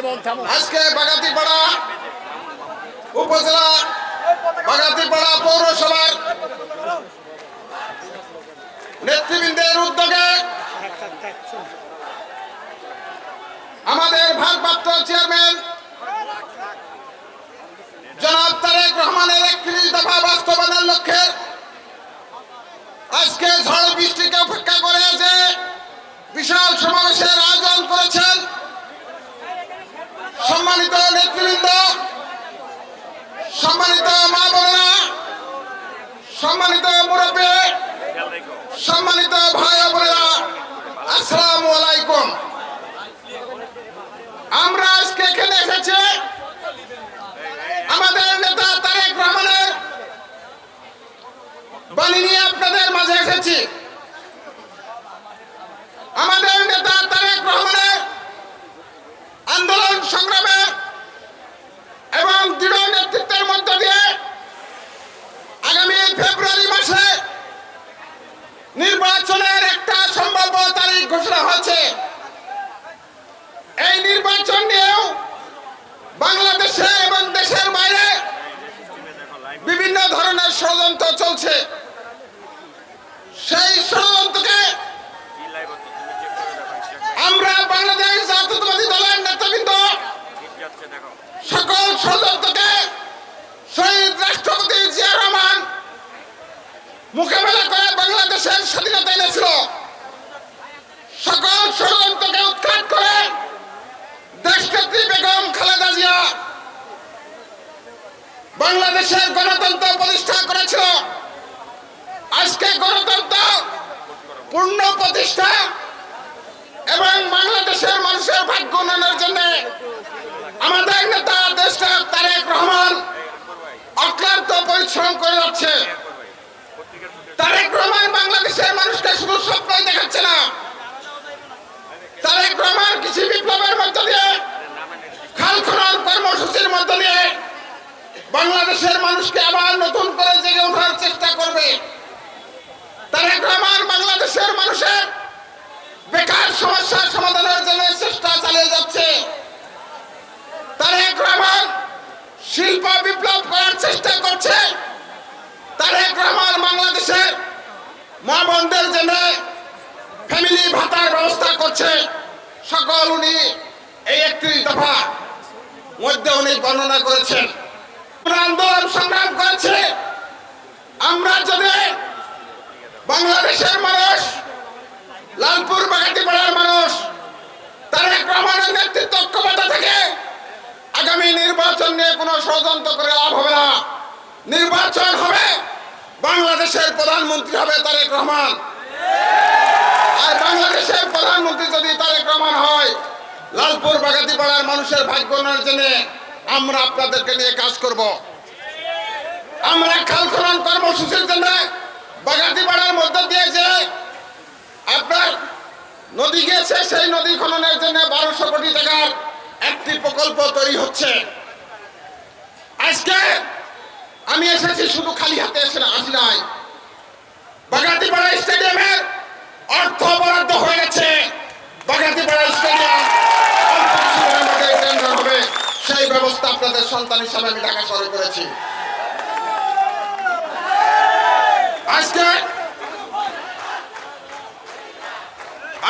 আজকে বাগাতিপাড়া উপজেলা নেতৃবৃন্দের উদ্যোগে আমাদের ভারপ্রাপ্ত চেয়ারম্যান জনাব তারেক রহমানের একত্রিশ দফা বাস্তবায়নের লক্ষ্যে আজকে ঝড় বৃষ্টিকে উপেক্ষা করে যে বিশাল সমাবেশের আয়োজন করেছেন সম্মানিত নেতৃবৃন্দ সম্মানিত মা বোনেরা সম্মানিত মুরব্বী সম্মানিত ভাই ও বোনেরা আসসালামু আলাইকুম আমরা আজকে এখানে এসেছি আমাদের নেতা তারেক রহমানের বাণী নিয়ে আপনাদের মাঝে এসেছি। আমাদের নেতা তারেক রহমানের আন্দোলন সংগ্রামে এবং দৃঢ় নেতৃত্বের মধ্য দিয়ে আগামী ফেব্রুয়ারি মাসে নির্বাচনের একটা সম্ভাব্য তারিখ ঘোষণা হয়েছে। এই নির্বাচন নিয়েও বাংলাদেশে এবং দেশের বাইরে বিভিন্ন ধরনের ষড়যন্ত্র চলছে সেই ষড়যন্ত্রকে আমরা বাংলাদেশ জাতীয়তাবাদী দলের নেতৃবৃন্দ সকল ষড়যন্ত্রকে শহীদ রাষ্ট্রপতি জিয়া রহমান মোকাবেলা করে বাংলাদেশের স্বাধীনতা এনেছিল। সকল ষড়যন্ত্রকে উৎখাত করে দেশনেত্রী বেগম খালেদা জিয়া বাংলাদেশের গণতন্ত্র প্রতিষ্ঠা করেছিল। আজকে গণতন্ত্র পূর্ণ প্রতিষ্ঠা এবং বাংলাদেশের মানুষের ভাগ্য উন্নয়নের জন্য আমাদের নেতা, দেশটা তারেক রহমান অক্লান্ত পরিশ্রম করে যাচ্ছে। তারেক রহমান বাংলাদেশের মানুষকে শুধু স্বপ্নই দেখাচ্ছে না। তারেক রহমান কৃষি বিপ্লবের মধ্য দিয়ে, খাল খনন কর্মসূচির মধ্য দিয়ে বাংলাদেশের মানুষকে আবার নতুন করে জেগে ওঠার চেষ্টা করবে। তারেক রহমান বাংলাদেশের মানুষের বেকার সমস্যার সমাধানের জন্য চেষ্টা চালিয়ে যাচ্ছে তারেক রহমান শিল্প বিপ্লব করার চেষ্টা করছে। তারেক রহমান বাংলাদেশের মা বোনদের জন্য ফ্যামিলি ভাতার ব্যবস্থা করছে। সকল উনি এই একত্রিশ দফা মধ্যে উনি বর্ণনা করেছেন। আন্দোলন সংগ্রাম করেছে। আমরা যদি বাংলাদেশের মানুষ লালপুর বাগাতি পাড়ার মানুষ তারেক রহমানের নেতৃত্ব ঐক্যবদ্ধ থেকে আগামী নির্বাচন নিয়ে কোনো ষড়যন্ত্র করে লাভ হবে না। নির্বাচন হবে, বাংলাদেশের প্রধানমন্ত্রী হবে তারেক রহমান। আর বাংলাদেশের প্রধানমন্ত্রী যদি তারেক রহমান হয়, লালপুর বাগাতি পাড়ার মানুষের ভাগ্য উন্নয়নের জন্য আমরা আপনাদেরকে নিয়ে কাজ করব। আমরা খাল খনন কর্মসূচির জন্য বাগাতি পাড়ার মধ্য দিয়ে যে আপনার নদী গেছে সেই নদী খননের জন্য বারোশো কোটি টাকার একটি প্রকল্প তৈরি হচ্ছে। আজকে আমি এসেছি শুধু খালি হাতে এসে আসি নাই। বাগাতিপাড়া স্টেডিয়ামের অর্থ বরাদ্দ হয়ে গেছে। বাগাতিপাড়া স্টেডিয়াম হবে। সেই ব্যবস্থা আপনাদের সন্তান হিসাবে আমি ঢাকা শহরে করেছি। আজকে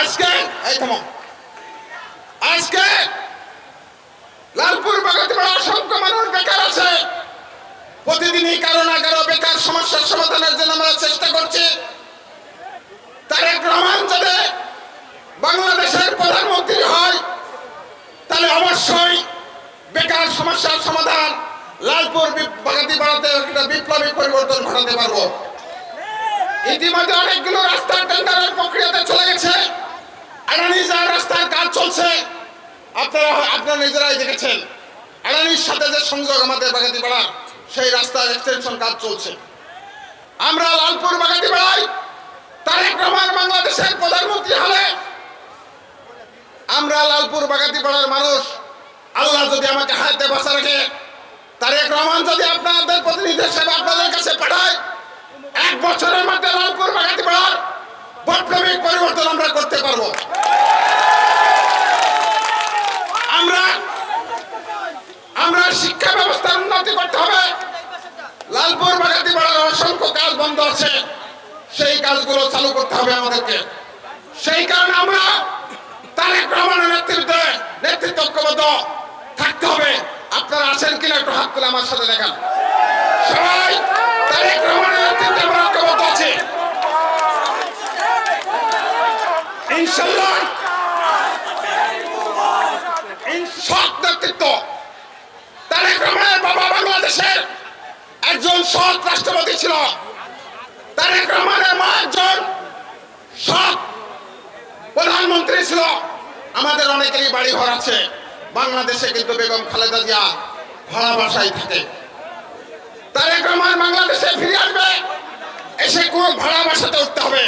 আজকে, এই আজকে লালপুর বাগাতিপাড়া অসংখ্য মানুষ বেকার আছে। প্রতিদিনই কারও না কারও বেকার সমস্যার সমাধানের জন্য আমরা চেষ্টা করছি। তারেক যদি বাংলাদেশের প্রধানমন্ত্রী হয়, তাহলে অবশ্যই বেকার সমস্যার সমাধান লালপুর বাগাতি বাড়াতে একটা বিপ্লবী পরিবর্তন ঘটাতে পারব। ইতিমধ্যে অনেকগুলো রাস্তার টেন্ডারের প্রক্রিয়াতে চলে গেছে। যার রাস্তার কাজ চলছে। আপনারা আপনারা নিজেরাই দেখেছেন। আড়ানির সাথে যে সংযোগ আমাদের বাগাতি পাড়া সেই রাস্তার এক্সটেনশন কাজ চলছে। আমরা লালপুর বাগাতি পাড়াই তারেক রহমান বাংলাদেশের প্রধানমন্ত্রী হলে আমরা লালপুর বাগাতি পাড়ার মানুষ। আল্লাহ যদি আমাকে হাতে বাঁচা রাখে, তারেক রহমান যদি আপনাদের প্রতিনিধি হিসেবে আপনাদের কাছে পাঠায়, এক বছরের মধ্যে লালপুর বাগাতি পাড়ার বৈপ্লবিক পরিবর্তন আমরা করতে পারব। আমরা শিক্ষা ব্যবস্থা উন্নতি করতে হবে। লালপুর বাগাতি পাড়ার অসংখ্য কাজ বন্ধ আছে। সেই কাজগুলো চালু করতে হবে আমাদেরকে। সেই কারণে আমরা তারেক রহমানের নেতৃত্বে নেতৃত্ব ঐক্যবদ্ধ থাকতে হবে। আপনারা আছেন কিনা একটু হাত তুলে আমার সাথে দেখান। সবাই, তারেক রহমানের নেতৃত্বে আমরা ঐক্যবদ্ধ আছি। ইনশাল্লাহ বাংলাদেশের একজন সৎ রাষ্ট্রপতি ছিল। তারেক রহমানের মা একজন সৎ প্রধানমন্ত্রী ছিল। আমাদের অনেকেরই বাড়ি ঘর আছে। বাংলাদেশে কিন্তু বেগম খালেদা জিয়া ভাড়া বাসায় থাকে। তারেক রহমান বাংলাদেশে ফিরে আসবে, এসে কোন ভাড়া বাসাতে উঠতে হবে?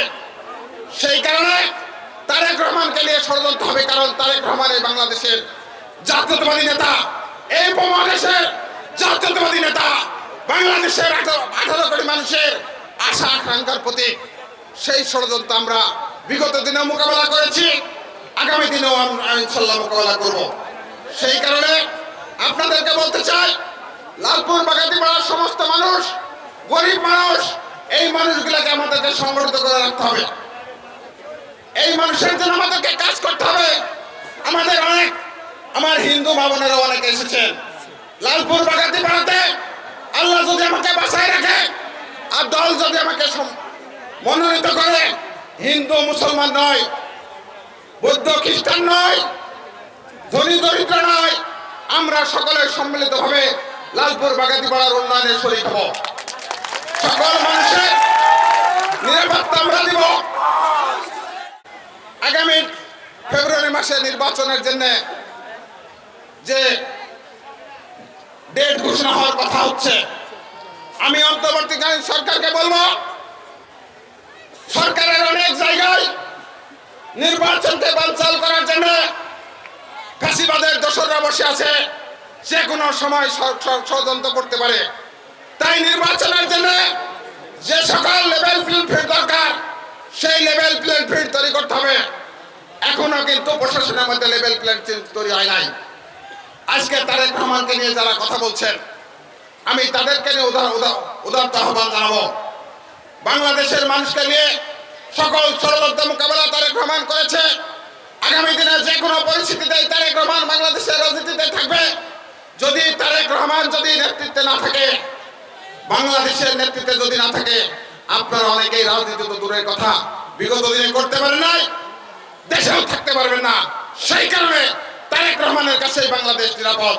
সেই কারণে তারেক রহমানকে নিয়ে ষড়যন্ত্র হবে, কারণ তারেক রহমান এই বাংলাদেশের জাতীয়তাবাদী নেতা। এই উপমহাদেশের জাতীয়তাবাদী নেতা, বাংলাদেশের আঠারো কোটি মানুষের আশা আকাঙ্ক্ষার প্রতীক। সেই ষড়যন্ত্র আমরা বিগত দিনে মোকাবেলা করেছি, আগামী দিনেও ইনশাল্লাহ মোকাবেলা করব। সেই কারণে আপনাদেরকে বলতে চাই, লালপুর বাগাতিপাড়ার সমস্ত মানুষ, গরিব মানুষ, এই মানুষগুলোকে আমাদেরকে সংগঠিত করে রাখতে হবে। এই মানুষের জন্য আমাদেরকে কাজ করতে হবে। আমাদের অনেক, আমার হিন্দু ভাবনেরা অনেকে এসেছেন। লালপুর বাগাতি পাড়াতে আল্লাহ যদি আমাকে বাঁচায় রাখে আর দল যদি আমাকে মনোনীত করে, হিন্দু, মুসলমান নয়, বৌদ্ধ, খ্রিস্টান নয়, ধনী, দরিদ্র নয়, আমরা সকলে সম্মিলিতভাবে লালপুর বাগাতি পাড়ার উন্নয়নে শরীর হব। সকল মানুষের নিরাপত্তা আমরা দিব। আগামী ফেব্রুয়ারি মাসে নির্বাচনের জন্য যে ডেট ঘোষণা হওয়ার কথা হচ্ছে। আমি অন্তর্বর্তীকালীন সরকারকে বলব, সরকারের অনেক জায়গায় নির্বাচনকে বানচাল করার জন্য ফাঁসিবাদের দোসররা বসে আছে, যে কোনো সময় ষড়যন্ত্র করতে পারে। তাই নির্বাচনের জন্য যে সকল লেভেল প্লেন ফিল্ড দরকার, সেই লেভেল প্লেন ফিল্ড তৈরি করতে হবে। এখনও কিন্তু প্রশাসনের মধ্যে লেভেল প্লেন তৈরি হয় নাই। আজকে তারেক রহমানকে নিয়ে যারা কথা বলছেন, আমি তাদেরকে নিয়ে উদার উদার উদারত আহ্বান জানাব। বাংলাদেশের মানুষকে নিয়ে সকল ষড়যন্ত্র মোকাবেলা তারেক রহমান করেছে। আগামী দিনে যে কোনো পরিস্থিতিতে তারেক রহমান বাংলাদেশের রাজনীতিতে থাকবে। যদি তারেক রহমান যদি নেতৃত্বে না থাকে, বাংলাদেশের নেতৃত্বে যদি না থাকে, আপনারা অনেকেই রাজনীতি তো দূরের কথা, বিগত দিনে করতে পারেন নাই, দেশেও থাকতে পারবেন না। সেই কারণে তারেক রহমানের কাছে বাংলাদেশ নিরাপদ।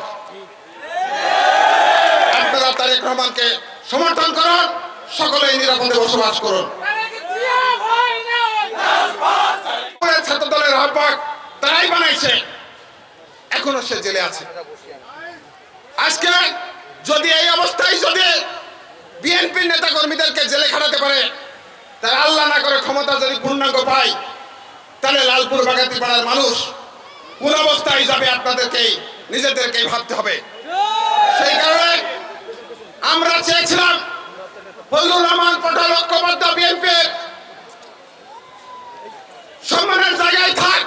আপনারা তারেক রহমানকে সমর্থন করুন, সকলেই নিরাপদে বসবাস করুন। পরে ছাত্র দলের আহ্বায়ক তারাই বানাইছে। এখনও সে জেলে আছে। আজকে যদি এই অবস্থায় যদি বিএনপির নেতা কর্মীদেরকে জেলে খাটাতে পারে, তার আল্লাহ না করে ক্ষমতা যদি পূর্ণাঙ্গ পায়, তাহলে লালপুর বাগাতি পাড়ার মানুষ কোন অবস্থায় যাবে আপনাদেরকেই নিজেদেরকেই ভাবতে হবে। সেই কারণে আমরা চেয়েছিলাম ফজলুর রহমান পঠাল ঐক্যবদ্ধ বিএনপির সম্মানের জায়গায় থাক।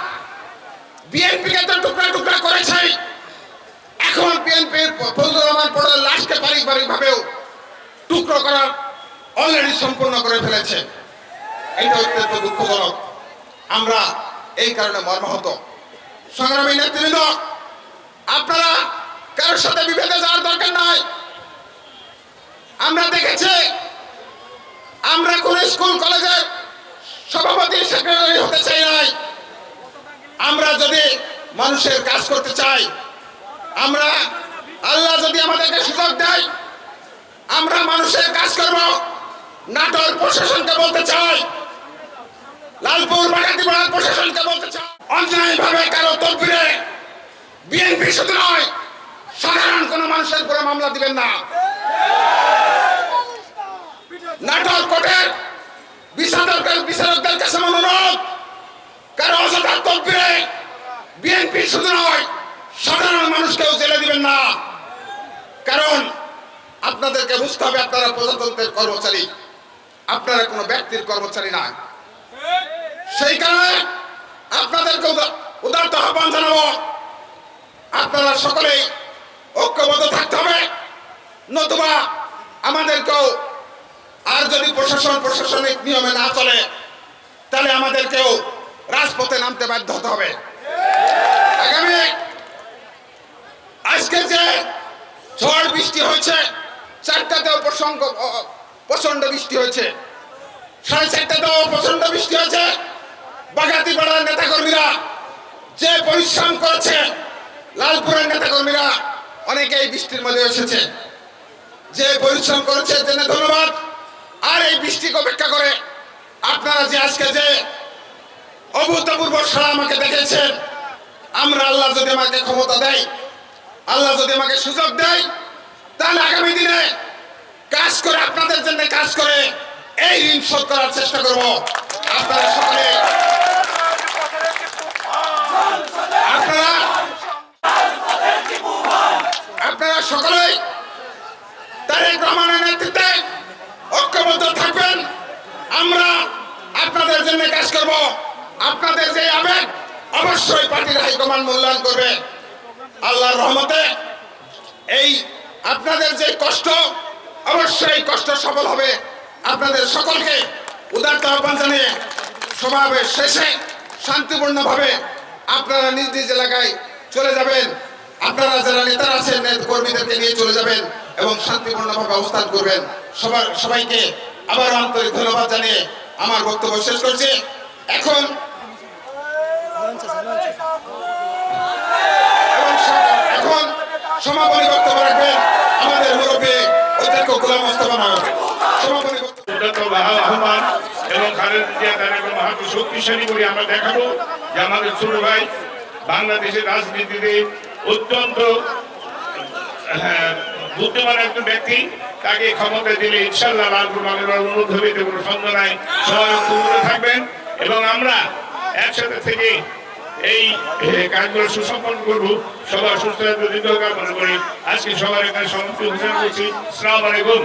বিএনপিকে তো টুকরা টুকরা করেছে এখন বিএনপির ফজলুর রহমান, পটেল লাশকে পারিবারিক ভাবেও টুকরো করার অলরেডি সম্পূর্ণ করে ফেলেছে। এটা অত্যন্ত দুঃখজনক। আমরা এই কারণে মর্মাহত। সংগ্রামী নেতৃবৃন্দ, আপনারা কারোর সাথে বিভেদে যাওয়ার দরকার নাই। আমরা দেখেছি, আমরা কোন স্কুল, কলেজের সভাপতি, সেক্রেটারি হতে চাই নাই। আমরা যদি মানুষের কাজ করতে চাই, আমরা আল্লাহ যদি আমাদেরকে সুযোগ দেয়, আমরা মানুষের কাজ করব। নাটোর প্রশাসনকে বলতে চাই লালপুর বাগাতিপাড়ার প্রশাসনকে বলতে চাই অন্যায় ভাবে কারও তদবিরে বিএনপি শুধু নয়, সাধারণ কোন মানুষের উপরে মামলা দিবেন না। নাটক কোর্টের বিচারকের বিচারকদের কাছে অনুরোধ, কারও অযথা তদবিরে বিএনপি শুধু নয়, সাধারণ মানুষকেও জেলে দিবেন না। কারণ আপনাদেরকে বুঝতে হবে আপনারা প্রজাতন্ত্রের কর্মচারী, আপনারা কোনো ব্যক্তির কর্মচারী না। সেই কারণে আপনাদেরকে উদা- উদারত আহ্বান জানাব। আপনারা সকলেই ঐক্যবদ্ধ থাকতে হবে। নতুবা আমাদেরকেও আর যদি প্রশাসন প্রশাসনিক নিয়মে না চলে, তাহলে আমাদেরকেও রাজপথে নামতে বাধ্য হতে হবে। আগামী আজকে যে ঝড় বৃষ্টি হয়েছে, চারটাতেও প্রসঙ্গ প্রচণ্ড বৃষ্টি হয়েছে। সাড়ে চারটাতেও প্রচণ্ড বৃষ্টি হয়েছে। বাগাতি পাড়ার নেতাকর্মীরা, যে পরিশ্রম করেছে, লালপুরের নেতাকর্মীরা অনেকে এই বৃষ্টির মধ্যে এসেছে। যে পরিশ্রম করেছে, জেনে ধন্যবাদ। আর এই বৃষ্টিকে অপেক্ষা করে আপনারা যে আজকে যে অভূতপূর্ব সারা আমাকে দেখেছেন আমরা আল্লাহ যদি আমাকে ক্ষমতা দেয়, আল্লাহ যদি আমাকে সুযোগ দেয়, তাহলে আগামী দিনে কাজ করে আপনাদের জন্য কাজ করে এই ঋণ শোধ করার চেষ্টা করব। আপনারা সকলে আপনারা আপনারা সকলেই তারেক রহমানের নেতৃত্বে ঐক্যবদ্ধ থাকবেন। আমরা আপনাদের জন্য কাজ করব। আপনাদের যে আবেগ, অবশ্যই পার্টির হাইকমান্ড মূল্যায়ন করবে। আল্লাহর রহমতে এই আপনাদের যে কষ্ট, অবশ্যই কষ্ট সফল হবে। আপনাদের সকলকে উদারতা আহ্বান জানিয়ে সমাবেশ শেষে শান্তিপূর্ণভাবে আপনারা নিজ নিজ এলাকায় চলে যাবেন। আপনারা যারা নেতারা আছেন নেতা কর্মীদেরকে নিয়ে চলে যাবেন এবং শান্তিপূর্ণভাবে অবস্থান করবেন। সবার সবাইকে আবার আন্তরিক ধন্যবাদ জানিয়ে আমার বক্তব্য শেষ করছি। এখন এখন সমাপনী বক্তব্য রাখবেন আমাদের মুরব্বী অধ্যক্ষ গোলাম মোস্তফা আহ্বান এবং রহমানকে শক্তিশালী করে আমরা দেখাবো যে আমাদের ছোট ভাই বাংলাদেশের রাজনীতিতে অত্যন্ত হ্যাঁ, বুদ্ধিমান একজন ব্যক্তি। তাকে ক্ষমতা দিলে ইনশাল্লাহ লালপুর বাংলার অনুরোধ হবে, এতে কোনো সন্দেহ নাই। সবাই থাকবেন এবং আমরা একসাথে থেকে এই কাজগুলো সুসম্পন্ন করব। সবার সুস্থ দীর্ঘ কামনা করি। আজকে সবার এখানে সমাপ্ত ঘোষণা করছি। সালাম আলাইকুম।